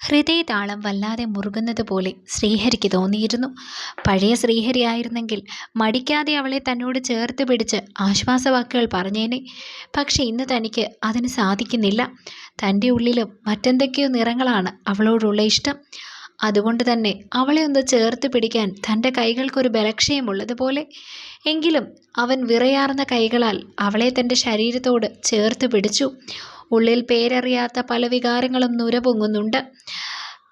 ഹൃദയതാളം വല്ലാതെ മുറുകുന്നത് പോലെ ശ്രീഹരിക്ക് തോന്നിയിരുന്നു. പഴയ ശ്രീഹരി ആയിരുന്നെങ്കിൽ മടിക്കാതെ അവളെ തന്നോട് ചേർത്ത് പിടിച്ച് ആശ്വാസവാക്കുകൾ പറഞ്ഞേനെ. പക്ഷെ ഇന്ന് തനിക്ക് അതിന് സാധിക്കുന്നില്ല. തന്റെ ഉള്ളിലും മറ്റെന്തൊക്കെയോ നിറങ്ങളാണ് അവളോടുള്ള ഇഷ്ടം. അതുകൊണ്ട് തന്നെ അവളെ ഒന്ന് ചേർത്ത് പിടിക്കാൻ തന്റെ കൈകൾക്കൊരു ബലക്ഷയമുള്ളതുപോലെ എങ്കിലും അവൻ വിറയാർന്ന കൈകളാൽ അവളെ തന്റെ ശരീരത്തോട് ചേർത്ത് പിടിച്ചു. ഉള്ളിൽ പേരറിയാത്ത പല വികാരങ്ങളും നുരപൊങ്ങുന്നുണ്ട്.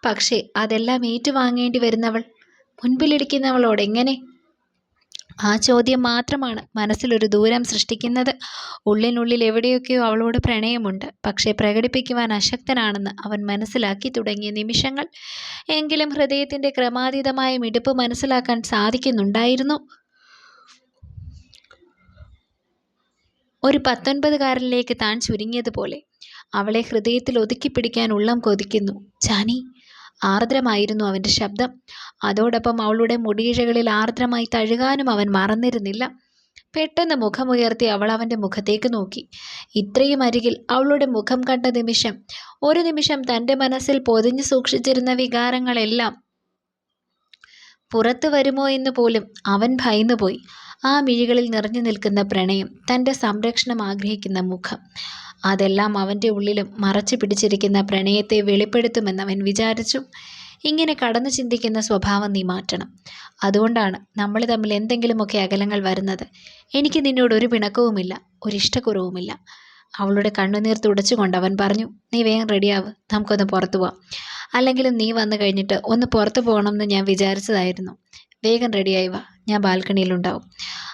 പക്ഷേ അതെല്ലാം ഏറ്റുവാങ്ങേണ്ടി വരുന്നവൾ മുൻപിലിരിക്കുന്നവളോട് എങ്ങനെ? ആ ചോദ്യം മാത്രമാണ് മനസ്സിലൊരു ദൂരം സൃഷ്ടിക്കുന്നത്. ഉള്ളിനുള്ളിൽ എവിടെയൊക്കെയോ അവളോട് പ്രണയമുണ്ട്. പക്ഷേ പ്രകടിപ്പിക്കുവാൻ അശക്തനാണെന്ന് അവൻ മനസ്സിലാക്കി തുടങ്ങിയ നിമിഷങ്ങൾ എങ്കിലും ഹൃദയത്തിന്റെ ക്രമാതീതമായ മിടുപ്പ് മനസ്സിലാക്കാൻ സാധിക്കുന്നുണ്ടായിരുന്നു. ഒരു പത്തൊൻപതുകാരനിലേക്ക് താൻ ചുരുങ്ങിയതുപോലെ അവളെ ഹൃദയത്തിൽ ഒതുക്കിപ്പിടിക്കാൻ ഉള്ളം കൊതിക്കുന്നു. ചാനി ആർദ്രമായിരുന്നു അവന്റെ ശബ്ദം. അതോടൊപ്പം അവളുടെ മുടിയിഴകളിൽ ആർദ്രമായി തഴുകാനും അവൻ മറന്നിരുന്നില്ല. പെട്ടെന്ന് മുഖമുയർത്തി അവൾ അവന്റെ മുഖത്തേക്ക് നോക്കി. ഇത്രയും അരികിൽ അവളുടെ മുഖം കണ്ട നിമിഷം ഒരു നിമിഷം തന്റെ മനസ്സിൽ പൊതിഞ്ഞു സൂക്ഷിച്ചിരുന്ന വികാരങ്ങളെല്ലാം പുറത്തു വരുമോ എന്ന് പോലും അവൻ ഭയന്നുപോയി. ആ മിഴികളിൽ നിറഞ്ഞു നിൽക്കുന്ന പ്രണയം തന്റെ സംരക്ഷണം ആഗ്രഹിക്കുന്ന മുഖം. അതെല്ലാം അവന്റെ ഉള്ളിലും മറച്ചു പിടിച്ചിരിക്കുന്ന പ്രണയത്തെ വെളിപ്പെടുത്തുമെന്ന് അവൻ വിചാരിച്ചു. ഇങ്ങനെ കടന്നു ചിന്തിക്കുന്ന സ്വഭാവം നീ മാറ്റണം. അതുകൊണ്ടാണ് നമ്മൾ തമ്മിൽ എന്തെങ്കിലുമൊക്കെ അകലങ്ങൾ വരുന്നത്. എനിക്ക് നിന്നോട് ഒരു പിണക്കവുമില്ല ഒരു ഇഷ്ടക്കുറവുമില്ല. അവളുടെ കണ്ണുനീർ തുടച്ചുകൊണ്ട് അവൻ പറഞ്ഞു നീ വേഗം റെഡിയാവ് നമുക്കൊന്ന് പുറത്തു പോവാം. അല്ലെങ്കിലും നീ വന്നു കഴിഞ്ഞിട്ട് ഒന്ന് പുറത്തു പോകണമെന്ന് ഞാൻ വിചാരിച്ചതായിരുന്നു. വേഗം റെഡിയായി വാ. ഞാൻ ബാൽക്കണിയിലുണ്ടാവും.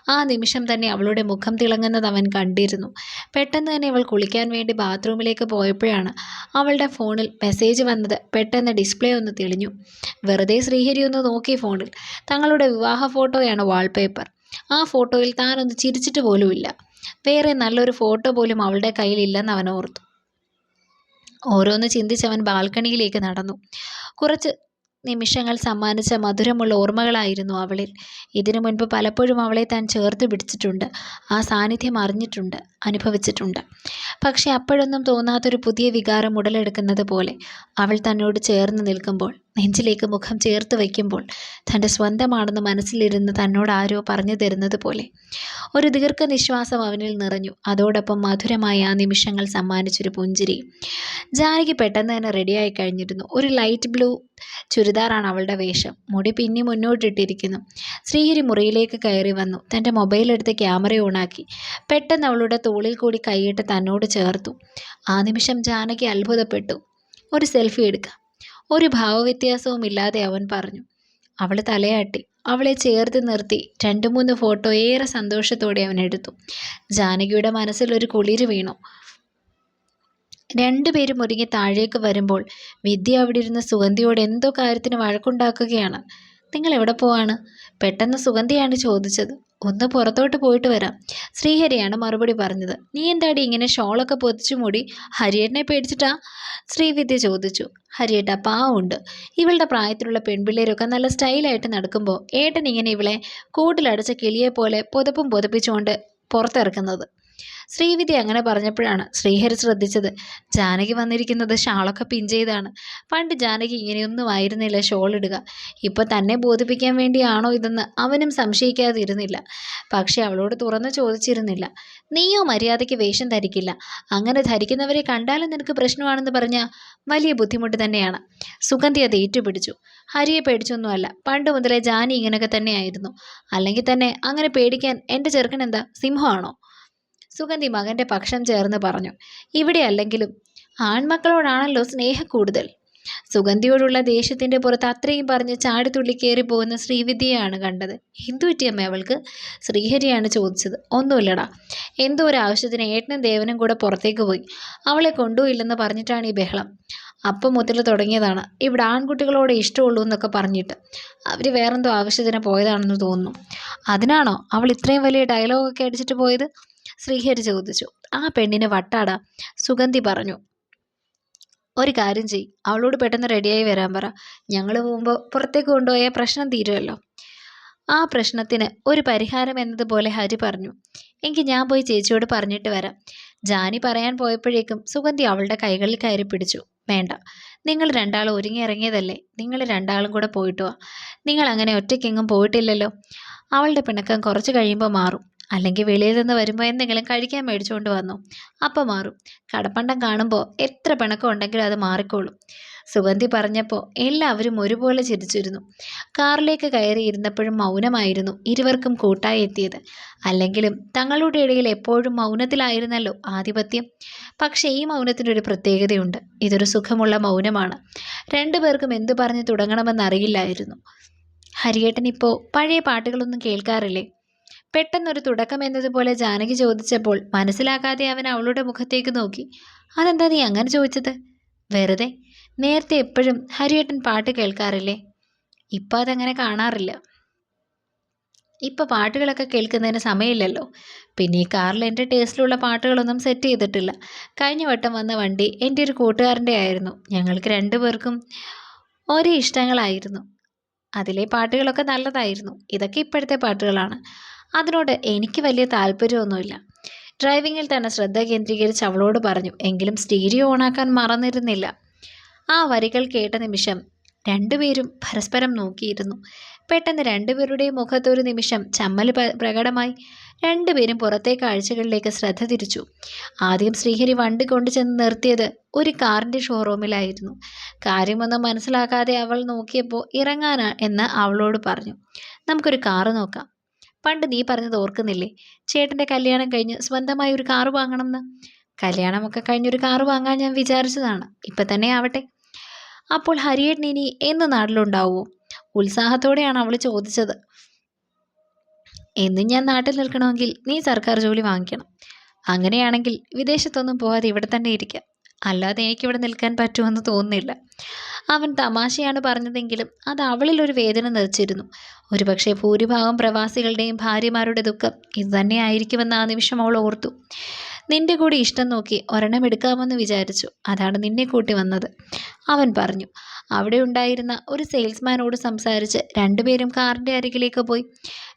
ആ നിമിഷം തന്നെ അവളുടെ മുഖം തിളങ്ങുന്നത് അവൻ കണ്ടിരുന്നു. പെട്ടെന്ന് തന്നെ അവൾ കുളിക്കാൻ വേണ്ടി ബാത്റൂമിലേക്ക് പോയപ്പോഴാണ് അവളുടെ ഫോണിൽ മെസ്സേജ് വന്നത് പെട്ടെന്ന് ഡിസ്പ്ലേ ഒന്ന് തെളിഞ്ഞു. വെറുതെ ശ്രീഹരി ഒന്ന് നോക്കി ഫോണിൽ. തങ്ങളുടെ വിവാഹ ഫോട്ടോയാണ് വാൾപേപ്പർ. ആ ഫോട്ടോയിൽ താനൊന്ന് ചിരിച്ചിട്ട് പോലുമില്ല. വേറെ നല്ലൊരു ഫോട്ടോ പോലും അവളുടെ കയ്യിലില്ലെന്ന് അവൻ ഓർത്തു. ഓരോന്ന് ചിന്തിച്ചവൻ ബാൽക്കണിയിലേക്ക് നടന്നു. കുറച്ച് നിമിഷങ്ങൾ സമ്മാനിച്ച മധുരമുള്ള ഓർമ്മകളായിരുന്നു അവളിൽ. ഇതിനു മുൻപ് പലപ്പോഴും അവളെ താൻ ചേർത്ത് പിടിച്ചിട്ടുണ്ട്. ആ സാന്നിധ്യം അറിഞ്ഞിട്ടുണ്ട് അനുഭവിച്ചിട്ടുണ്ട്. പക്ഷെ അപ്പോഴൊന്നും തോന്നാത്തൊരു പുതിയ വികാരം ഉടലെടുക്കുന്നത് പോലെ അവൾ തന്നോട് ചേർന്ന് നിൽക്കുമ്പോൾ നെഞ്ചിലേക്ക് മുഖം ചേർത്ത് വയ്ക്കുമ്പോൾ തന്റെ സ്വന്തമാണെന്ന് മനസ്സിലിരുന്ന് തന്നോട് ആരോ പറഞ്ഞു തരുന്നത് പോലെ. ഒരു ദീർഘനിശ്വാസം അവനിൽ നിറഞ്ഞു. അതോടൊപ്പം മധുരമായ ആ നിമിഷങ്ങൾ സമ്മാനിച്ചൊരു പുഞ്ചിരി. ജാനകി പെട്ടെന്ന് തന്നെ റെഡിയായി കഴിഞ്ഞിരുന്നു. ഒരു ലൈറ്റ് ബ്ലൂ ചുരിദാറാണ് അവളുടെ വേഷം. മുടി പിന്നി മുന്നോട്ടിട്ടിരിക്കുന്നു. ശ്രീഹരി മുറിയിലേക്ക് കയറി വന്നു. തന്റെ മൊബൈലെടുത്ത് ക്യാമറ ഓണാക്കി. പെട്ടെന്ന് അവളുടെ തോളിൽ കൂടി കൈയിട്ട് തന്നോട് ചേർത്തു. ആ നിമിഷം ജാനകി അത്ഭുതപ്പെട്ടു. ഒരു സെൽഫി എടുക്കാം. ഒരു ഭാവവ്യത്യാസവും ഇല്ലാതെ അവൻ പറഞ്ഞു. അവൾ തലയാട്ടി. അവളെ ചേർത്ത് നിർത്തി. രണ്ട് മൂന്ന് ഫോട്ടോ ഏറെ സന്തോഷത്തോടെ അവൻ എടുത്തു. ജാനകിയുടെ മനസ്സിൽ ഒരു കുളിര് വീണു. രണ്ടുപേരും ഒരുങ്ങി താഴേക്ക് വരുമ്പോൾ വിദ്യ അവിടെ ഇരുന്ന സുഗന്ധിയോട് എന്തോ കാര്യത്തിന് വഴക്കുണ്ടാക്കുകയാണ്. നിങ്ങൾ എവിടെ പോവാണ്? പെട്ടെന്ന് സുഗന്ധിയാണ് ചോദിച്ചത്. ഒന്ന് പുറത്തോട്ട് പോയിട്ട് വരാം. ശ്രീഹരിയാണ് മറുപടി പറഞ്ഞത്. നീ എന്താടി ഇങ്ങനെ ഷോളൊക്കെ പൊതിച്ചു മൂടി ഹരിയേട്ടനെ പേടിച്ചിട്ടാ? ശ്രീവിദ്യ ചോദിച്ചു. ഹരിയേട്ട പാവുണ്ട് ഇവളുടെ പ്രായത്തിലുള്ള പെൺപിള്ളേരൊക്കെ നല്ല സ്റ്റൈലായിട്ട് നടക്കുമ്പോൾ ഏട്ടൻ ഇങ്ങനെ ഇവളെ കൂട്ടിലടച്ച കിളിയെ പോലെ പുതപ്പും പുതപ്പിച്ചുകൊണ്ട് പുറത്തിറക്കുന്നത്. ശ്രീവിദ്യ അങ്ങനെ പറഞ്ഞപ്പോഴാണ് ശ്രീഹരി ശ്രദ്ധിച്ചത്. ജാനകി വന്നിരിക്കുന്നത് ഷാളൊക്കെ പിൻ ചെയ്താണ്. പണ്ട് ജാനകി ഇങ്ങനെയൊന്നും ആയിരുന്നില്ല ഷോൾ ഇടുക. ഇപ്പോൾ തന്നെ ബോധിപ്പിക്കാൻ വേണ്ടിയാണോ ഇതെന്ന് അവനും സംശയിക്കാതിരുന്നില്ല. പക്ഷെ അവളോട് തുറന്നു ചോദിച്ചിരുന്നില്ല. നീയോ മര്യാദയ്ക്ക് വേഷം ധരിക്കില്ല. അങ്ങനെ ധരിക്കുന്നവരെ കണ്ടാലും നിനക്ക് പ്രശ്നമാണെന്ന് പറഞ്ഞാൽ വലിയ ബുദ്ധിമുട്ട് തന്നെയാണ്. സുഗന്ധി അത് ഏറ്റുപിടിച്ചു. ഹരിയെ പേടിച്ചൊന്നുമല്ല. പണ്ട് മുതലേ ജാനി ഇങ്ങനെയൊക്കെ തന്നെയായിരുന്നു. അല്ലെങ്കിൽ തന്നെ അങ്ങനെ പേടിക്കാൻ എന്റെ ചെറുക്കൻ എന്താ? സിംഹമാണോ? സുഗന്ധി മകന്റെ പക്ഷം ചേർന്ന് പറഞ്ഞു ഇവിടെ അല്ലെങ്കിലും ആൺമക്കളോടാണല്ലോ സ്നേഹം കൂടുതൽ. സുഗന്ധിയോടുള്ള ദേഷ്യത്തിന്റെ പുറത്ത് അത്രയും പറഞ്ഞ് ചാടിത്തുള്ളി കയറി പോകുന്ന ശ്രീവിദ്യയാണ് കണ്ടത്. എന്തു പറ്റിയമ്മ അവൾക്ക് ശ്രീഹരിയാണ് ചോദിച്ചത്. ഒന്നുമില്ലടാ. എന്തോ ഒരു ആവശ്യത്തിന് ഏട്ടനും ദേവനും കൂടെ പുറത്തേക്ക് പോയി. അവളെ കൊണ്ടുപോയില്ലെന്ന് പറഞ്ഞിട്ടാണ് ഈ ബഹളം. അപ്പം മുതൽ തുടങ്ങിയതാണ്. ഇവിടെ ആൺകുട്ടികളോട് ഇഷ്ടമുള്ളൂ എന്നൊക്കെ പറഞ്ഞിട്ട്. അവർ വേറെന്തോ ആവശ്യത്തിന് പോയതാണെന്ന് തോന്നുന്നു. അതിനാണോ അവൾ ഇത്രയും വലിയ ഡയലോഗൊക്കെ അടിച്ചിട്ട് പോയത്? ശ്രീഹരി ചോദിച്ചു. ആ പെണ്ണിനെ വട്ടാടാ. സുഗന്ധി പറഞ്ഞു. ഒരു കാര്യം ചെയ് അവളോട് പെട്ടെന്ന് റെഡിയായി വരാൻ പറ. ഞങ്ങൾ പോകുമ്പോൾ പുറത്തേക്ക് കൊണ്ടുപോയ പ്രശ്നം തീരുമല്ലോ ആ പ്രശ്നത്തിന് ഒരു പരിഹാരം എന്നതുപോലെ ഹരി പറഞ്ഞു. എങ്കിൽ ഞാൻ പോയി ചേച്ചിയോട് പറഞ്ഞിട്ട് വരാം. ജാനി പറയാൻ പോയപ്പോഴേക്കും സുഗന്ധി അവളുടെ കൈകളിൽ കയറി പിടിച്ചു. വേണ്ട. നിങ്ങൾ രണ്ടാളും ഒരുങ്ങി ഇറങ്ങിയതല്ലേ? നിങ്ങൾ രണ്ടാളും കൂടെ പോയിട്ട് വാ. നിങ്ങൾ അങ്ങനെ ഒറ്റയ്ക്കെങ്ങും പോയിട്ടില്ലല്ലോ. അവളുടെ പിണക്കം കുറച്ച് കഴിയുമ്പോൾ മാറും. അല്ലെങ്കിൽ വെളിയിൽ നിന്ന് വരുമ്പോൾ എന്തെങ്കിലും കഴിക്കാൻ മേടിച്ചുകൊണ്ട് വന്നു. അപ്പോൾ മാറും. കടപ്പണ്ടം കാണുമ്പോൾ എത്ര പിണക്കം ഉണ്ടെങ്കിലും അത് മാറിക്കോളും. സുഗന്ധി പറഞ്ഞപ്പോൾ എല്ലാവരും ഒരുപോലെ ചിരിച്ചിരുന്നു. കാറിലേക്ക് കയറിയിരുന്നപ്പോഴും മൗനമായിരുന്നു ഇരുവർക്കും കൂട്ടായി എത്തിയത്. അല്ലെങ്കിലും തങ്ങളുടെ ഇടയിൽ എപ്പോഴും മൗനത്തിലായിരുന്നല്ലോ ആധിപത്യം. പക്ഷേ ഈ മൗനത്തിനൊരു പ്രത്യേകതയുണ്ട്. ഇതൊരു സുഖമുള്ള മൗനമാണ്. രണ്ടുപേർക്കും എന്തു പറഞ്ഞു തുടങ്ങണമെന്നറിയില്ലായിരുന്നു ഹരിയേട്ടൻ ഇപ്പോൾ പഴയ പാട്ടുകളൊന്നും കേൾക്കാറില്ലേ? പെട്ടെന്നൊരു തുടക്കം എന്നതുപോലെ ജാനകി ചോദിച്ചപ്പോൾ മനസ്സിലാക്കാതെ അവൻ അവളുടെ മുഖത്തേക്ക് നോക്കി. അതെന്താ നീ അങ്ങനെ ചോദിച്ചത്? വെറുതെ. നേരത്തെ എപ്പോഴും ഹരിയേട്ടൻ പാട്ട് കേൾക്കാറില്ലേ? ഇപ്പം അതങ്ങനെ കാണാറില്ല. ഇപ്പം പാട്ടുകളൊക്കെ കേൾക്കുന്നതിന് സമയമില്ലല്ലോ. പിന്നെ ഈ കാറിൽ എന്റെ ടേസ്റ്റിലുള്ള പാട്ടുകളൊന്നും സെറ്റ് ചെയ്തിട്ടില്ല. കഴിഞ്ഞ വട്ടം വന്ന വണ്ടി എന്റെ ഒരു കൂട്ടുകാരന്റെ ആയിരുന്നു. ഞങ്ങൾക്ക് രണ്ടുപേർക്കും ഒരേ ഇഷ്ടങ്ങളായിരുന്നു. അതിലെ പാട്ടുകളൊക്കെ നല്ലതായിരുന്നു. ഇതൊക്കെ ഇപ്പോഴത്തെ പാട്ടുകളാണ്. അതിനോട് എനിക്ക് വലിയ താല്പര്യമൊന്നുമില്ല. ഡ്രൈവിങ്ങിൽ തന്നെ ശ്രദ്ധ കേന്ദ്രീകരിച്ച് അവളോട് പറഞ്ഞു എങ്കിലും സ്റ്റീരിയോ ഓണാക്കാൻ മറന്നിരുന്നില്ല. ആ വരികൾ കേട്ട നിമിഷം രണ്ടുപേരും പരസ്പരം നോക്കിയിരുന്നു. പെട്ടെന്ന് രണ്ടുപേരുടെയും മുഖത്തൊരു നിമിഷം ചമ്മൽ പ്രകടമായി. രണ്ടുപേരും പുറത്തെ കാഴ്ചകളിലേക്ക് ശ്രദ്ധ തിരിച്ചു. ആദ്യം ശ്രീഹരി വണ്ടി കൊണ്ടുചെന്ന് നിർത്തിയത് ഒരു കാറിന്റെ ഷോറൂമിലായിരുന്നു. കാര്യമൊന്നും മനസ്സിലാക്കാതെ അവൾ നോക്കിയപ്പോൾ ഇറങ്ങാനാ എന്ന് അവളോട് പറഞ്ഞു. നമുക്കൊരു കാറ് നോക്കാം. പണ്ട് നീ പറഞ്ഞത് ഓർക്കുന്നില്ലേ? ചേട്ടന്റെ കല്യാണം കഴിഞ്ഞ് സ്വന്തമായി ഒരു കാറ് വാങ്ങണമെന്ന്. കല്യാണമൊക്കെ കഴിഞ്ഞൊരു കാറ് വാങ്ങാൻ ഞാൻ വിചാരിച്ചതാണ്. ഇപ്പം തന്നെ ആവട്ടെ. അപ്പോൾ ഹരിയേട്ടൻ ഇനി എന്ന് നാട്ടിലുണ്ടാവുമോ ഉത്സാഹത്തോടെയാണ് അവൾ ചോദിച്ചത്. എന്നും ഞാൻ നാട്ടിൽ നിൽക്കണമെങ്കിൽ നീ സർക്കാർ ജോലി വാങ്ങിക്കണം. അങ്ങനെയാണെങ്കിൽ വിദേശത്തൊന്നും പോകാതെ ഇവിടെ തന്നെ ഇരിക്കാം. അല്ലാതെ എനിക്കിവിടെ നിൽക്കാൻ പറ്റുമെന്ന് തോന്നുന്നില്ല. അവൻ തമാശയാണ് പറഞ്ഞതെങ്കിലും അത് അവളിൽ ഒരു വേദന നിറച്ചിരുന്നു. ഒരുപക്ഷെ ഭൂരിഭാഗം പ്രവാസികളുടെയും ഭാര്യമാരുടെ ദുഃഖം ഇത് തന്നെയായിരിക്കുമെന്ന് ആ നിമിഷം അവൾ ഓർത്തു. നിന്റെ കൂടി ഇഷ്ടം നോക്കി ഒരെണ്ണം എടുക്കാമെന്ന് വിചാരിച്ചു. അതാണ് നിന്നെ കൂട്ടി വന്നത്. അവൻ പറഞ്ഞു. അവിടെ ഉണ്ടായിരുന്ന ഒരു സെയിൽസ്മാനോട് സംസാരിച്ച് രണ്ടുപേരും കാറിന്റെ അരികിലേക്ക് പോയി.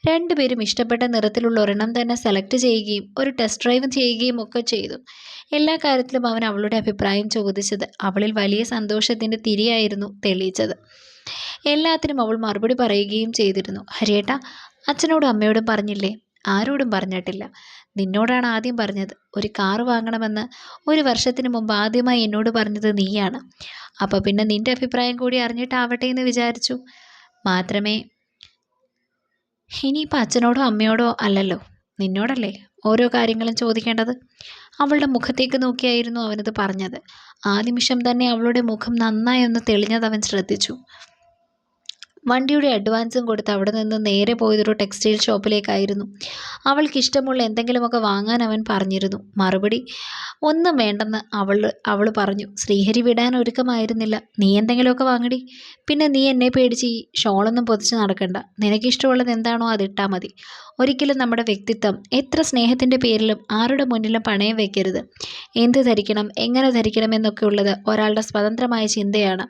രണ്ടുപേരും ഇഷ്ടപ്പെട്ട നിറത്തിലുള്ള ഒരെണ്ണം തന്നെ സെലക്ട് ചെയ്യുകയും ഒരു ടെസ്റ്റ് ഡ്രൈവ് ചെയ്യുകയും ഒക്കെ ചെയ്തു. എല്ലാ കാര്യത്തിലും അവൻ അവളുടെ അഭിപ്രായം ചോദിച്ചത് അവളിൽ വലിയ സന്തോഷത്തിന്റെ തിരിയായിരുന്നു തെളിയിച്ചത്. എല്ലാത്തിനും അവൾ മറുപടി പറയുകയും ചെയ്തിരുന്നു. ഹരിയേട്ട അച്ഛനോടും അമ്മയോടും പറഞ്ഞില്ലേ? ആരോടും പറഞ്ഞിട്ടില്ല. നിന്നോടാണ് ആദ്യം പറഞ്ഞത്. ഒരു കാറ് വാങ്ങണമെന്ന് ഒരു വർഷത്തിന് മുമ്പ് ആദ്യമായി എന്നോട് പറഞ്ഞത് നീയാണ്. അപ്പോൾ പിന്നെ നിന്റെ അഭിപ്രായം കൂടി അറിഞ്ഞിട്ടാവട്ടെ എന്ന് വിചാരിച്ചു. മാത്രമേ ഇനിയിപ്പോൾ അച്ഛനോടോ അമ്മയോടോ അല്ലല്ലോ. നിന്നോടല്ലേ ഓരോ കാര്യങ്ങളും ചോദിക്കേണ്ടത്? അവളുടെ മുഖത്തേക്ക് നോക്കിയായിരുന്നു അവനത് പറഞ്ഞത്. ആ നിമിഷം തന്നെ അവളുടെ മുഖം നന്നായി ഒന്ന് തെളിഞ്ഞത് അവൻ ശ്രദ്ധിച്ചു. വണ്ടിയുടെ അഡ്വാൻസും കൊടുത്ത് അവിടെ നിന്ന് നേരെ പോയതൊരു ടെക്സ്റ്റൈൽ ഷോപ്പിലേക്കായിരുന്നു. അവൾക്ക് ഇഷ്ടമുള്ള എന്തെങ്കിലുമൊക്കെ വാങ്ങാൻ അവൻ പറഞ്ഞിരുന്നു. മറുപടി ഒന്നും വേണ്ടെന്ന് അവൾ അവൾ പറഞ്ഞു. ശ്രീഹരി വിടാൻ ഒരുക്കമായിരുന്നില്ല. നീ എന്തെങ്കിലുമൊക്കെ വാങ്ങടി. പിന്നെ നീ എന്നെ പേടിച്ച് ഈ ഷോളൊന്നും പൊതിച്ച് നടക്കണ്ട. നിനക്കിഷ്ടമുള്ളത് എന്താണോ അതിട്ടാൽ മതി. ഒരിക്കലും നമ്മുടെ വ്യക്തിത്വം എത്ര സ്നേഹത്തിന്റെ പേരിലും ആരുടെ മുന്നിലും പണയം വെക്കരുത്. എന്ത് ധരിക്കണം എങ്ങനെ ധരിക്കണം എന്നൊക്കെ ഉള്ളത് ഒരാളുടെ സ്വതന്ത്രമായ ചിന്തയാണ്.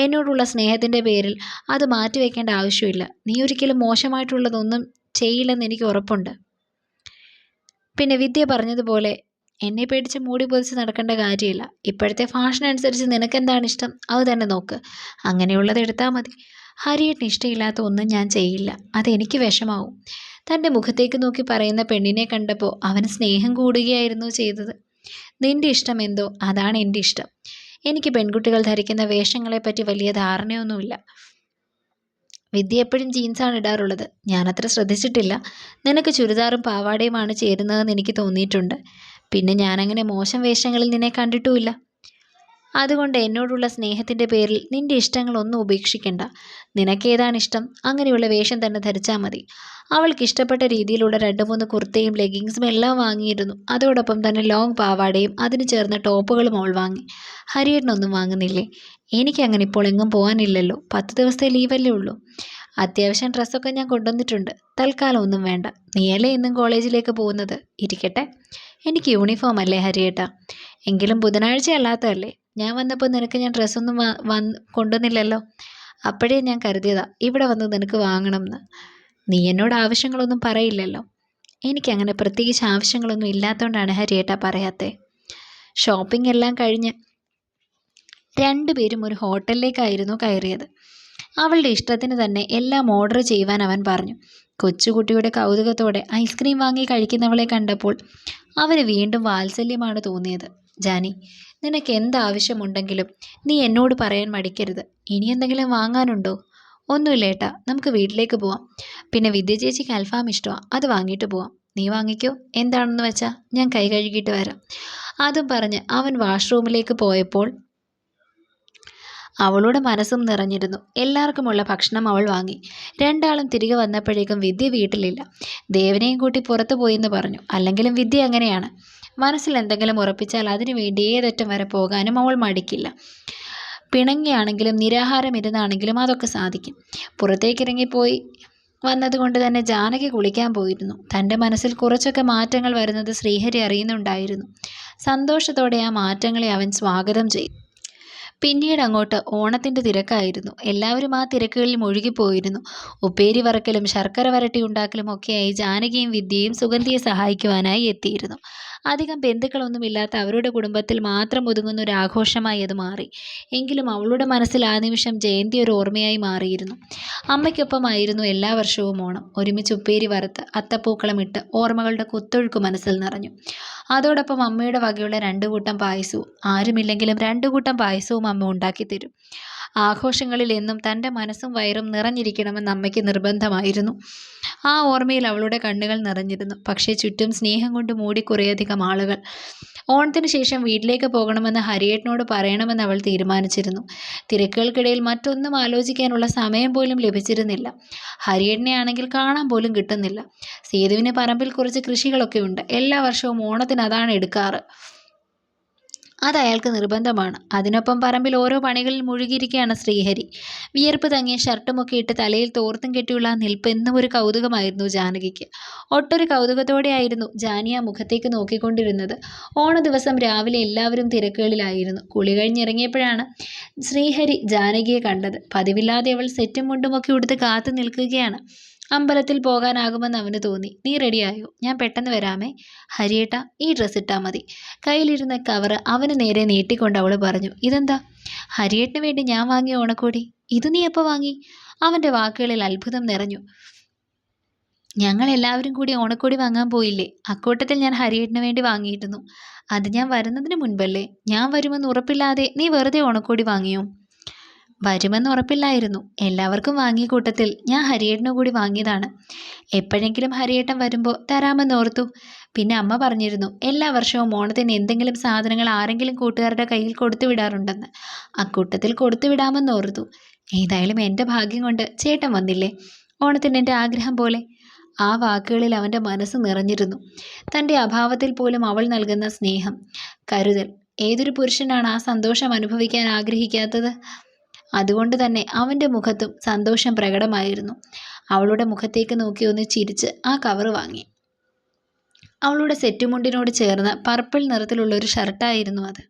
എന്നോടുള്ള സ്നേഹത്തിന്റെ പേരിൽ അത് മാറ്റിവെക്കേണ്ട ആവശ്യമില്ല. നീ ഒരിക്കലും മോശമായിട്ടുള്ളതൊന്നും ചെയ്യില്ലെന്ന് എനിക്ക് ഉറപ്പുണ്ട്. പിന്നെ വിദ്യ പറഞ്ഞതുപോലെ എന്നെ പേടിച്ച് മൂടി പൊതിച്ച് നടക്കേണ്ട കാര്യമില്ല. ഇപ്പോഴത്തെ ഫാഷൻ അനുസരിച്ച് നിനക്കെന്താണ് ഇഷ്ടം? അത് തന്നെ നോക്ക്. അങ്ങനെയുള്ളത് എടുത്താൽ മതി. ഹരിയേട്ടന് ഇഷ്ടമില്ലാത്ത ഒന്നും ഞാൻ ചെയ്യില്ല. അതെനിക്ക് വിഷമാവും. തന്റെ മുഖത്തേക്ക് നോക്കി പറയുന്ന പെണ്ണിനെ കണ്ടപ്പോൾ അവന് സ്നേഹം കൂടുകയായിരുന്നു ചെയ്തത്. നിന്റെ ഇഷ്ടം എന്തോ? അതാണ് എന്റെ ഇഷ്ടം. എനിക്ക് പെൺകുട്ടികൾ ധരിക്കുന്ന വേഷങ്ങളെപ്പറ്റി വലിയ ധാരണയൊന്നുമില്ല. വിദ്യ എപ്പോഴും ജീൻസാണ് ഇടാറുള്ളത്. ഞാനത്ര ശ്രദ്ധിച്ചിട്ടില്ല. നിനക്ക് ചുരിദാറും പാവാടയുമാണ് ചേരുന്നതെന്ന് എനിക്ക് തോന്നിയിട്ടുണ്ട്. പിന്നെ ഞാനങ്ങനെ മോശം വേഷങ്ങളിൽ നിന്നെ കണ്ടിട്ടുമില്ല. അതുകൊണ്ട് എന്നോടുള്ള സ്നേഹത്തിന്റെ പേരിൽ നിന്റെ ഇഷ്ടങ്ങളൊന്നും ഉപേക്ഷിക്കണ്ട. നിനക്കേതാണ് ഇഷ്ടം? അങ്ങനെയുള്ള വേഷം തന്നെ ധരിച്ചാൽ മതി. അവൾക്ക് ഇഷ്ടപ്പെട്ട രീതിയിലുള്ള രണ്ട് മൂന്ന് കുർത്തയും ലെഗിങ്സും എല്ലാം വാങ്ങിയിരുന്നു. അതോടൊപ്പം തന്നെ ലോങ് പാവാടയും അതിന് ചേർന്ന ടോപ്പുകളും അവൾ വാങ്ങി. ഹരിയേട്ടനൊന്നും വാങ്ങുന്നില്ലേ? എനിക്കങ്ങനെ ഇപ്പോൾ എങ്ങും പോകാനില്ലല്ലോ. പത്ത് ദിവസത്തെ ലീവല്ലേ ഉള്ളൂ. അത്യാവശ്യം ഡ്രസ്സൊക്കെ ഞാൻ കൊണ്ടുവന്നിട്ടുണ്ട്. തൽക്കാലം ഒന്നും വേണ്ട. നീയല്ലേ ഇന്നും കോളേജിലേക്ക് പോകുന്നത്? ഇരിക്കട്ടെ. എനിക്ക് യൂണിഫോം അല്ലേ ഹരിയേട്ട? എങ്കിലും ബുധനാഴ്ച അല്ലാത്തതല്ലേ ഞാൻ വന്നപ്പോൾ നിനക്ക് ഞാൻ ഡ്രസ്സൊന്നും വന്ന് കൊണ്ടുവന്നില്ലല്ലോ. അപ്പോഴേ ഞാൻ കരുതിയതാ ഇവിടെ വന്ന് നിനക്ക് വാങ്ങണം എന്ന് നീ എന്നോട് ആവശ്യങ്ങളൊന്നും പറയില്ലല്ലോ. എനിക്കങ്ങനെ പ്രത്യേകിച്ച് ആവശ്യങ്ങളൊന്നും ഇല്ലാത്തതുകൊണ്ടാണ് ഹരിയേട്ട പറയാത്തേ. ഷോപ്പിംഗ് എല്ലാം കഴിഞ്ഞ് രണ്ടുപേരും ഒരു ഹോട്ടലിലേക്കായിരുന്നു കയറിയത്. അവളുടെ ഇഷ്ടത്തിന് തന്നെ എല്ലാം ഓർഡർ ചെയ്യുവാൻ അവൻ പറഞ്ഞു. കൊച്ചുകുട്ടിയുടെ കൗതുകത്തോടെ ഐസ്ക്രീം വാങ്ങി കഴിക്കുന്നവളെ കണ്ടപ്പോൾ അവന് വീണ്ടും വാത്സല്യമാണ് തോന്നിയത്. ജാനി നിനക്ക് എന്താവശ്യമുണ്ടെങ്കിലും നീ എന്നോട് പറയാൻ മടിക്കരുത്. ഇനി എന്തെങ്കിലും വാങ്ങാനുണ്ടോ? ഒന്നുമില്ല ഏട്ടാ നമുക്ക് വീട്ടിലേക്ക് പോവാം. പിന്നെ വിദ്യ ചേച്ചിക്ക് അൽഫാം ഇഷ്ടമാണ് അത് വാങ്ങിയിട്ട് പോവാം. നീ വാങ്ങിക്കോ എന്താണെന്ന് വെച്ചാൽ ഞാൻ കൈ കഴുകിയിട്ട് വരാം. അതും പറഞ്ഞ് അവൻ വാഷ്റൂമിലേക്ക് പോയപ്പോൾ അവളുടെ മനസ്സും നിറഞ്ഞിരുന്നു. എല്ലാവർക്കുമുള്ള ഭക്ഷണം അവൾ വാങ്ങി. രണ്ടാളും തിരികെ വന്നപ്പോഴേക്കും വിദ്യ വീട്ടിലില്ല. ദേവനെയും കൂട്ടി പുറത്തു പോയി എന്ന് പറഞ്ഞു. അല്ലെങ്കിലും വിദ്യ അങ്ങനെയാണ്. മനസ്സിൽ എന്തെങ്കിലും ഉറപ്പിച്ചാൽ അതിനു വേണ്ടി ഏതറ്റം വരെ പോകാനും അവൾ മടിക്കില്ല. പിണങ്ങിയാണെങ്കിലും നിരാഹാരം ഇരുന്നാണെങ്കിലും അതൊക്കെ സാധിക്കും. പുറത്തേക്കിറങ്ങിപ്പോയി വന്നതുകൊണ്ട് തന്നെ ജാനകി കുളിക്കാൻ പോയിരുന്നു. തന്റെ മനസ്സിൽ കുറച്ചൊക്കെ മാറ്റങ്ങൾ വരുന്നത് ശ്രീഹരി അറിയുന്നുണ്ടായിരുന്നു. സന്തോഷത്തോടെ ആ മാറ്റങ്ങളെ അവൻ സ്വാഗതം ചെയ്തു. പിന്നീട് അങ്ങോട്ട് ഓണത്തിന്റെ തിരക്കായിരുന്നു. എല്ലാവരും ആ തിരക്കുകളിൽ മുഴുകിപ്പോയിരുന്നു. ഉപ്പേരി വറക്കലും ശർക്കര വരട്ടി ഉണ്ടാക്കലും ഒക്കെയായി ജാനകിയും വിദ്യയും സുഗന്ധിയെ സഹായിക്കുവാനായി എത്തിയിരുന്നു. അധികം ബന്ധുക്കളൊന്നുമില്ലാത്ത അവരുടെ കുടുംബത്തിൽ മാത്രം ഒതുങ്ങുന്ന ഒരു ആഘോഷമായി അത് മാറി. എങ്കിലും അവളുടെ മനസ്സിൽ ആ നിമിഷം ജയന്തി ഒരു ഓർമ്മയായി മാറിയിരുന്നു. അമ്മയ്ക്കൊപ്പമായിരുന്നു എല്ലാ വർഷവും ഓണം. ഒരുമിച്ച് ഉപ്പേരി വറുത്ത് അത്തപ്പൂക്കളം ഇട്ട് ഓർമ്മകളുടെ കുത്തൊഴുക്ക് മനസ്സിൽ നിറഞ്ഞു. അതോടൊപ്പം അമ്മയുടെ വകയുള്ള രണ്ടു കൂട്ടം പായസവും ആരുമില്ലെങ്കിലും രണ്ടു കൂട്ടം പായസവും അമ്മ ഉണ്ടാക്കി തരും ആഘോഷങ്ങളിൽ എന്നും തന്റെ മനസ്സും വയറും നിറഞ്ഞിരിക്കണമെന്ന് അമ്മയ്ക്ക് നിർബന്ധമായിരുന്നു. ആ ഓർമ്മയിൽ അവളുടെ കണ്ണുകൾ നിറഞ്ഞിരുന്നു. പക്ഷേ ചുറ്റും സ്നേഹം കൊണ്ട് മൂടി കുറേയധികം ആളുകൾ. ഓണത്തിന് ശേഷം വീട്ടിലേക്ക് പോകണമെന്ന് ഹരിയേട്ടനോട് പറയണമെന്ന് അവൾ തീരുമാനിച്ചിരുന്നു. തിരക്കുകൾക്കിടയിൽ മറ്റൊന്നും ആലോചിക്കാനുള്ള സമയം പോലും ലഭിച്ചിരുന്നില്ല. ഹരിയേട്ടനെ ആണെങ്കിൽ കാണാൻ പോലും കിട്ടുന്നില്ല. സേതുവിന് പറമ്പിൽ കുറച്ച് കൃഷികളൊക്കെ ഉണ്ട്. എല്ലാ വർഷവും ഓണത്തിന് അതാണ് എടുക്കാറ്. അത് അയാൾക്ക് നിർബന്ധമാണ്. അതിനൊപ്പം പറമ്പിൽ ഓരോ പണികളിൽ മുഴുകിയിരിക്കുകയാണ് ശ്രീഹരി. വിയർപ്പ് തങ്ങിയ ഷർട്ടുമൊക്കെ ഇട്ട് തലയിൽ തോർത്തും കെട്ടിയുള്ള നിൽപ്പ് എന്നും ഒരു കൗതുകമായിരുന്നു ജാനകിക്ക്. ഒട്ടൊരു കൗതുകത്തോടെയായിരുന്നു ജാനി ആ മുഖത്തേക്ക് നോക്കിക്കൊണ്ടിരുന്നത്. ഓണ ദിവസം രാവിലെ എല്ലാവരും തിരക്കുകളിലായിരുന്നു. കുളി കഴിഞ്ഞിറങ്ങിയപ്പോഴാണ് ശ്രീഹരി ജാനകിയെ കണ്ടത്. പതിവില്ലാതെ അവൾ സെറ്റും മുണ്ടുമൊക്കെ ഉടുത്ത് കാത്തു നിൽക്കുകയാണ്. അമ്പലത്തിൽ പോകാനാകുമെന്ന് അവന് തോന്നി. നീ റെഡിയായോ ഞാൻ പെട്ടെന്ന് വരാമേ. ഹരിയേട്ട ഈ ഡ്രസ്സ് ഇട്ടാൽ മതി. കയ്യിലിരുന്ന കവറ് അവന് നേരെ നീട്ടിക്കൊണ്ട് അവൾ പറഞ്ഞു ഇതെന്താ? ഹരിയേട്ടന് വേണ്ടി ഞാൻ വാങ്ങിയ ഓണക്കോടി. ഇത് നീ എപ്പോൾ വാങ്ങി? അവന്റെ വാക്കുകളിൽ അത്ഭുതം നിറഞ്ഞു. ഞങ്ങൾ എല്ലാവരും കൂടി ഓണക്കോടി വാങ്ങാൻ പോയില്ലേ? അക്കൂട്ടത്തിൽ ഞാൻ ഹരിയേട്ടന് വേണ്ടി വാങ്ങിയിരുന്നു. അത് ഞാൻ വരുന്നതിന് മുൻപല്ലേ? ഞാൻ വരുമെന്ന് ഉറപ്പില്ലാതെ നീ വെറുതെ ഓണക്കോടി വാങ്ങിയോ? വരുമെന്ന് ഉറപ്പില്ലായിരുന്നു. എല്ലാവർക്കും വാങ്ങിയ കൂട്ടത്തിൽ ഞാൻ ഹരിയേട്ടനു കൂടി വാങ്ങിയതാണ്. എപ്പോഴെങ്കിലും ഹരിയേട്ടൻ വരുമ്പോൾ തരാമെന്ന് ഓർത്തു. പിന്നെ അമ്മ പറഞ്ഞിരുന്നു എല്ലാ വർഷവും ഓണത്തിന് എന്തെങ്കിലും സാധനങ്ങൾ ആരെങ്കിലും കൂട്ടുകാരുടെ കയ്യിൽ കൊടുത്തു വിടാറുണ്ടെന്ന്. അക്കൂട്ടത്തിൽ കൊടുത്തു വിടാമെന്ന് ഓർത്തു. ഏതായാലും എന്റെ ഭാഗ്യം കൊണ്ട് ചേട്ടൻ വന്നില്ലേ? ഓണത്തിന് എന്റെ ആഗ്രഹം പോലെ. ആ വാക്കുകളിൽ അവന്റെ മനസ്സ് നിറഞ്ഞിരുന്നു. തന്റെ അഭാവത്തിൽ പോലും അവൾ നൽകുന്ന സ്നേഹം. കരുതൽ. ഏതൊരു പുരുഷനാണ് ആ സന്തോഷം അനുഭവിക്കാൻ ആഗ്രഹിക്കാത്തത്? അതുകൊണ്ട് തന്നെ അവന്റെ മുഖത്തും സന്തോഷം പ്രകടമായിരുന്നു. അവളുടെ മുഖത്തേക്ക് നോക്കി ഒന്ന് ചിരിച്ച് ആ കവർ വാങ്ങി. അവളുടെ സെറ്റുമുണ്ടിനോട് ചേർന്ന് പർപ്പിൾ നിറത്തിലുള്ള ഒരു ഷർട്ടായിരുന്നു അത്.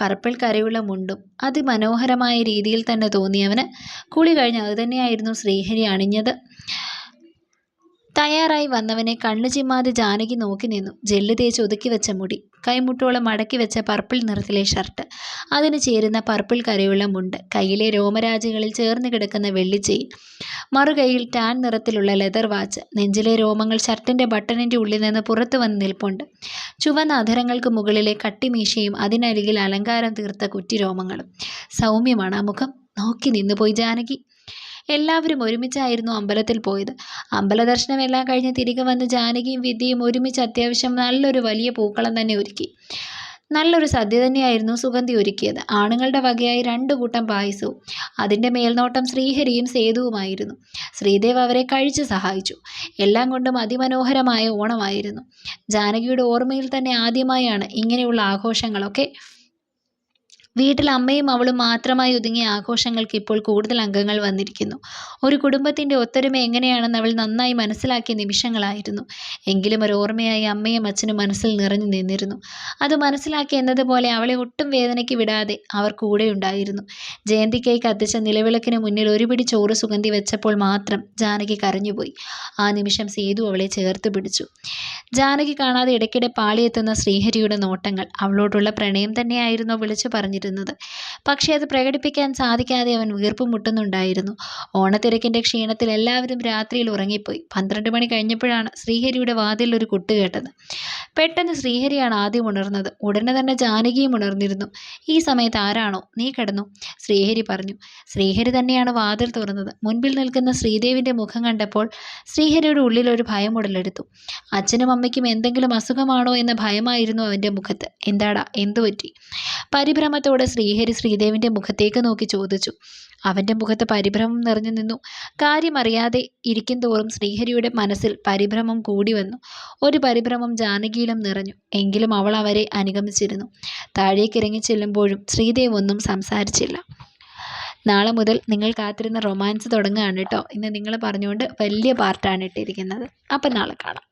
പർപ്പിൾ കരയുള്ള മുണ്ടും അതിമനോഹരമായ രീതിയിൽ തന്നെ തോന്നിയവന് കുളി കഴിഞ്ഞ് അത് തന്നെയായിരുന്നു ശ്രീഹരി അണിഞ്ഞത്. തയ്യാറായി വന്നവനെ കണ്ണു ചിമ്മാതെ ജാനകി നോക്കി നിന്നു. ജെല്ല് തേച്ച് ഒതുക്കി വെച്ച മുടി കൈമുട്ടോളം മടക്കി വെച്ച പർപ്പിൾ നിറത്തിലെ ഷർട്ട് അതിന് ചേരുന്ന പർപ്പിൾ കരയുള്ള മുണ്ട് കയ്യിലെ രോമരാജികളിൽ ചേർന്ന് കിടക്കുന്ന വെള്ളിച്ചെയിൻ മറുകൈയിൽ ടാൻ നിറത്തിലുള്ള ലെതർ വാച്ച് നെഞ്ചിലെ രോമങ്ങൾ ഷർട്ടിന്റെ ബട്ടണിന്റെ ഉള്ളിൽ നിന്ന് പുറത്തു വന്ന് നിൽപ്പുണ്ട്. ചുവന്ന അധരങ്ങൾക്ക് മുകളിലെ കട്ടിമീശയും അതിനരികിൽ അലങ്കാരം തീർത്ത കുറ്റിരോമങ്ങളും. സൗമ്യമാണ് ആ മുഖം. നോക്കി നിന്നുപോയി ജാനകി. എല്ലാവരും ഒരുമിച്ചായിരുന്നു അമ്പലത്തിൽ പോയത്. അമ്പല ദർശനം എല്ലാം കഴിഞ്ഞ് തിരികെ വന്ന് ജാനകിയും വിദ്യയും ഒരുമിച്ച് അത്യാവശ്യം നല്ലൊരു വലിയ പൂക്കളം തന്നെ ഒരുക്കി. നല്ലൊരു സദ്യ തന്നെയായിരുന്നു സുഗന്ധി ഒരുക്കിയത്. ആണുങ്ങളുടെ വകയായി രണ്ടു കൂട്ടം പായസവും അതിന്റെ മേൽനോട്ടം ശ്രീഹരിയും സേതുവുമായിരുന്നു. ശ്രീദേവ് അവരെ കഴിച്ച് സഹായിച്ചു. എല്ലാം കൊണ്ടും അതിമനോഹരമായ ഓണമായിരുന്നു. ജാനകിയുടെ ഓർമ്മയിൽ തന്നെ ആദ്യമായാണ് ഇങ്ങനെയുള്ള ആഘോഷങ്ങളൊക്കെ വീട്ടിൽ അമ്മയും അവളും മാത്രമായി ഒതുങ്ങിയ ആഘോഷങ്ങൾക്ക് ഇപ്പോൾ കൂടുതൽ അംഗങ്ങൾ വന്നിരിക്കുന്നു. ഒരു കുടുംബത്തിന്റെ ഒത്തൊരുമ എങ്ങനെയാണെന്ന് അവൾ നന്നായി മനസ്സിലാക്കിയ നിമിഷങ്ങളായിരുന്നു. എങ്കിലും ഒരു ഓർമ്മയായി അമ്മയും അച്ഛനും മനസ്സിൽ നിറഞ്ഞു നിന്നിരുന്നു. അത് മനസ്സിലാക്കി എന്നതുപോലെ അവളെ ഒട്ടും വേദനയ്ക്ക് വിടാതെ അവർ കൂടെ ഉണ്ടായിരുന്നു. ജയന്തിക്കായി കത്തിച്ച നിലവിളക്കിന് മുന്നിൽ ഒരു പിടി ചോറ് സുഗന്ധി വെച്ചപ്പോൾ മാത്രം ജാനകി കരഞ്ഞുപോയി. ആ നിമിഷം സേതു അവളെ ചേർത്ത് പിടിച്ചു. ജാനകി കാണാതെ ഇടയ്ക്കിടെ പാളിയെത്തുന്ന ശ്രീഹരിയുടെ നോട്ടങ്ങൾ അവളോടുള്ള പ്രണയം തന്നെയായിരുന്നോ വിളിച്ചു പറഞ്ഞിരുന്നത്. ഇരുന്നത് പക്ഷേ അത് പ്രകടിപ്പിക്കാൻ സാധിക്കാതെ അവൻ വീർപ്പ് മുട്ടുന്നുണ്ടായിരുന്നു. ഓണത്തിരക്കിന്റെ ക്ഷീണത്തിൽ എല്ലാവരും രാത്രിയിൽ ഉറങ്ങിപ്പോയി. പന്ത്രണ്ട് മണി കഴിഞ്ഞപ്പോഴാണ് ശ്രീഹരിയുടെ വാതിൽ ഒരു കുട്ട് കേട്ടത്. പെട്ടെന്ന് ശ്രീഹരിയാണ് ആദ്യം ഉണർന്നത്. ഉടനെ തന്നെ ജാനകിയും ഉണർന്നിരുന്നു. ഈ സമയത്ത് ആരാണോ? നീ കിടന്നു? ശ്രീഹരി പറഞ്ഞു. ശ്രീഹരി തന്നെയാണ് വാതിൽ തുറന്നത്. മുൻപിൽ നിൽക്കുന്ന ശ്രീദേവിന്റെ മുഖം കണ്ടപ്പോൾ ശ്രീഹരിയുടെ ഉള്ളിൽ ഒരു ഭയം ഉടലെടുത്തു അച്ഛനും അമ്മയ്ക്കും എന്തെങ്കിലും അസുഖമാണോ എന്ന ഭയമായിരുന്നു അവന്റെ മുഖത്ത്. എന്താടാ? എന്തു പറ്റി പരിഭ്രമത്തോടെ ശ്രീഹരി ശ്രീദേവിന്റെ മുഖത്തേക്ക് നോക്കി ചോദിച്ചു. അവന്റെ മുഖത്ത് പരിഭ്രമം നിറഞ്ഞു നിന്നു. കാര്യമറിയാതെ ഇരിക്കും തോറും ശ്രീഹരിയുടെ മനസ്സിൽ പരിഭ്രമം കൂടി വന്നു. ഒരു പരിഭ്രമം ജാനകിയിലും നിറഞ്ഞു. എങ്കിലും അവൾ അവരെ അനുഗമിച്ചിരുന്നു. താഴേക്ക് ഇറങ്ങി ചെല്ലുമ്പോഴും ശ്രീദേവ് ഒന്നും സംസാരിച്ചില്ല. നാളെ മുതൽ നിങ്ങൾ കാത്തിരുന്ന റൊമാൻസ് തുടങ്ങുകയാണ് കേട്ടോ. ഇന്ന് നിങ്ങൾ പറഞ്ഞുകൊണ്ട് വലിയ പാർട്ടാണ് ഇട്ടിരിക്കുന്നത്. അപ്പം നാളെ കാണാം.